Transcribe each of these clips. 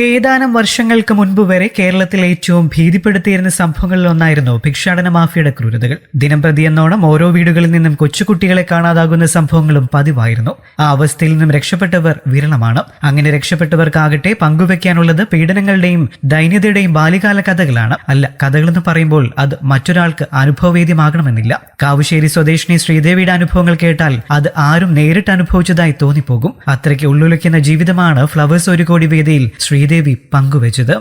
ഏതാനും വർഷങ്ങൾക്ക് മുൻപ് വരെ കേരളത്തിൽ ഏറ്റവും ഭീതിപ്പെടുത്തിയിരുന്ന സംഭവങ്ങളിലൊന്നായിരുന്നു ഭിക്ഷാടന മാഫിയയുടെ ക്രൂരതകൾ. ദിനം പ്രതി എന്നോണം ഓരോ വീടുകളിൽ നിന്നും കൊച്ചുകുട്ടികളെ കാണാതാകുന്ന സംഭവങ്ങളും പതിവായിരുന്നു. ആ അവസ്ഥയിൽ നിന്നും രക്ഷപ്പെട്ടവർ വിരളമാണ്. അങ്ങനെ രക്ഷപ്പെട്ടവർക്കാകട്ടെ പങ്കുവെക്കാനുള്ളത് പീഡനങ്ങളുടെയും ദൈന്യതയുടെയും ബാല്യകാല കഥകളാണ്. അല്ല കഥകളെന്ന് പറയുമ്പോൾ അത് മറ്റൊരാൾക്ക് അനുഭവവേദ്യമാകണമെന്നില്ല. കാവുശ്ശേരി സ്വദേശിനി ശ്രീദേവിയുടെ അനുഭവങ്ങൾ കേട്ടാൽ അത് ആരും നേരിട്ട് അനുഭവിച്ചതായി തോന്നിപ്പോകും. അത്രയ്ക്ക് ഉള്ളുലയ്ക്കുന്ന ജീവിതമാണ് ഫ്ലവേഴ്സ് ഒരു കോടി വേദിയിൽ ശ്രീദേവി പങ്കുവച്ചത്.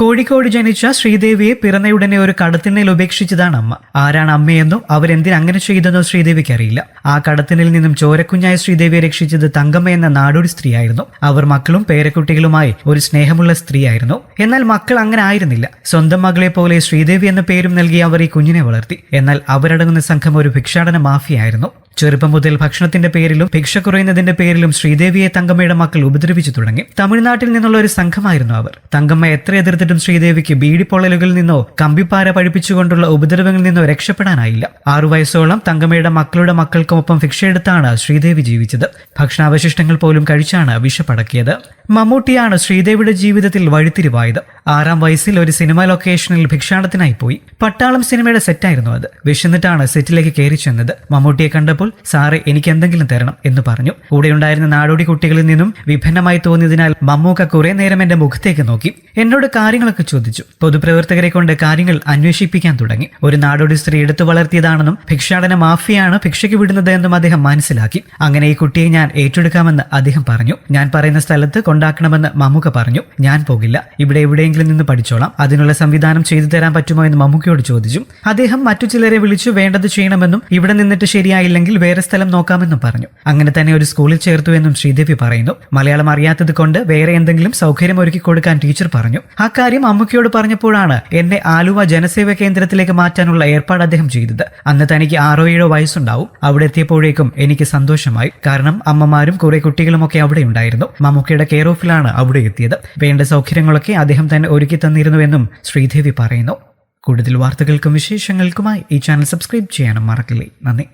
കോഴിക്കോട് ജനിച്ച ശ്രീദേവിയെ പിറന്നയുടനെ ഒരു കടത്തിനിൽ ഉപേക്ഷിച്ചതാണ് അമ്മ. ആരാണ് അമ്മയെന്നോ അവരെന്തിനങ്ങനെ ചെയ്തെന്നോ ശ്രീദേവിക്ക് അറിയില്ല ആ കടത്തിനിൽ നിന്നും ചോരക്കുഞ്ഞായ ശ്രീദേവിയെ രക്ഷിച്ചത് തങ്കമ്മ എന്ന നാടോടി സ്ത്രീയായിരുന്നു. അവർ മക്കളും പേരക്കുട്ടികളുമായി ഒരു സ്നേഹമുള്ള സ്ത്രീയായിരുന്നു. എന്നാൽ മക്കൾ അങ്ങനെ ആയിരുന്നില്ല. സ്വന്തം മകളെ പോലെ ശ്രീദേവി എന്ന പേരും നൽകി അവർ ഈ കുഞ്ഞിനെ വളർത്തി. എന്നാൽ അവരടങ്ങുന്ന സംഘം ഒരു ഭിക്ഷാടന മാഫിയായിരുന്നു. ചെറുപ്പം മുതൽ ഭക്ഷണത്തിന്റെ പേരിലും ഭിക്ഷ കുറയുന്നതിന്റെ പേരിലും ശ്രീദേവിയെ തങ്കമ്മയുടെ മക്കൾ ഉപദ്രവിച്ചു തുടങ്ങി. തമിഴ്നാട്ടിൽ നിന്നുള്ള ഒരു സംഘമായിരുന്നു അവർ. തങ്കമ്മ എത്ര എതിർത്തിട്ടും ശ്രീദേവിക്ക് ബീഡിപ്പൊള്ളലുകളിൽ നിന്നോ കമ്പിപ്പാര പഴിപ്പിച്ചുകൊണ്ടുള്ള ഉപദ്രവങ്ങളിൽ നിന്നോ രക്ഷപ്പെടാനായില്ല. ആറു വയസ്സോളം തങ്കമ്മയുടെ മക്കളുടെ മക്കൾക്കുമൊപ്പം ഭിക്ഷയെടുത്താണ് ശ്രീദേവി ജീവിച്ചത്. ഭക്ഷണാവശിഷ്ടങ്ങൾ പോലും കഴിച്ചാണ് വിഷപ്പടക്കിയത്. മമ്മൂട്ടിയാണ് ശ്രീദേവിയുടെ ജീവിതത്തിൽ വഴിത്തിരിവായത്. ആറാം വയസ്സിൽ ഒരു സിനിമ ലൊക്കേഷനിൽ ഭിക്ഷാടത്തിനായി പോയി. പട്ടാളം സിനിമയുടെ സെറ്റായിരുന്നു അത്. വിശന്നിട്ടാണ് സെറ്റിലേക്ക് കയറി ചെന്നത്. മമ്മൂട്ടിയെ കണ്ടപ്പോൾ സാറെ എനിക്ക് എന്തെങ്കിലും തരണം എന്ന് പറഞ്ഞു. കൂടെ ഉണ്ടായിരുന്ന നാടോടി കുട്ടികളിൽ നിന്നും വിഭിന്നമായി തോന്നിയതിനാൽ മമ്മൂക്ക കുറെ നേരം എന്റെ മുഖത്തേക്ക് നോക്കി. എന്നോട് കാര്യങ്ങളൊക്കെ ചോദിച്ചു. പൊതുപ്രവർത്തകരെ കൊണ്ട് കാര്യങ്ങൾ അന്വേഷിപ്പിക്കാൻ തുടങ്ങി. ഒരു നാടോടി സ്ത്രീ എടുത്തു വളർത്തിയതാണെന്നും ഭിക്ഷാടന മാഫിയാണ് ഭിക്ഷയ്ക്ക് വിടുന്നത് എന്നും അദ്ദേഹം മനസ്സിലാക്കി. അങ്ങനെ ഈ കുട്ടിയെ ഞാൻ ഏറ്റെടുക്കാമെന്ന് അദ്ദേഹം പറഞ്ഞു. ഞാൻ പറയുന്ന സ്ഥലത്ത് കൊണ്ടാക്കണമെന്ന് മമ്മൂക്ക പറഞ്ഞു. ഞാൻ പോകില്ല. ഇവിടെ എവിടെയെങ്കിലും നിന്ന് പഠിച്ചോളാം. അതിനുള്ള സംവിധാനം ചെയ്തു തരാൻ പറ്റുമോ എന്ന് മമ്മൂക്കയോട് ചോദിച്ചു. അദ്ദേഹം മറ്റു ചിലരെ വിളിച്ചു വേണ്ടത് ചെയ്യണമെന്നും ഇവിടെ നിന്നിട്ട് ശരിയായില്ലെങ്കിൽ വേറെ സ്ഥലം നോക്കാമെന്നും പറഞ്ഞു. അങ്ങനെ തന്നെ ഒരു സ്കൂളിൽ ചേർത്തു എന്നും ശ്രീദേവി പറയുന്നു. മലയാളം അറിയാത്തത് കൊണ്ട് വേറെ എന്തെങ്കിലും സൗകര്യം ഒരുക്കി കൊടുക്കാൻ ടീച്ചർ പറഞ്ഞു. ആ കാര്യം അമ്മുക്കയോട് പറഞ്ഞപ്പോഴാണ് എന്നെ ആലുവ ജനസേവ കേന്ദ്രത്തിലേക്ക് മാറ്റാനുള്ള ഏർപ്പാട് അദ്ദേഹം ചെയ്തത്. അന്ന് തനിക്ക് ആറോ ഏഴോ വയസ്സുണ്ടാവും. അവിടെ എത്തിയപ്പോഴേക്കും എനിക്ക് സന്തോഷമായി. കാരണം അമ്മമാരും കുറെ കുട്ടികളുമൊക്കെ അവിടെ ഉണ്ടായിരുന്നു. മമ്മൂക്കയുടെ കെയർ ഓഫിലാണ് അവിടെ എത്തിയത്. വേണ്ട സൗകര്യങ്ങളൊക്കെ അദ്ദേഹം തന്നെ ഒരുക്കി തന്നിരുന്നുവെന്നും ശ്രീദേവി പറയുന്നു. കൂടുതൽ വാർത്തകൾക്കും വിശേഷങ്ങൾക്കുമായി ഈ ചാനൽ സബ്സ്ക്രൈബ് ചെയ്യാനും മറക്കില്ലേ. നന്ദി.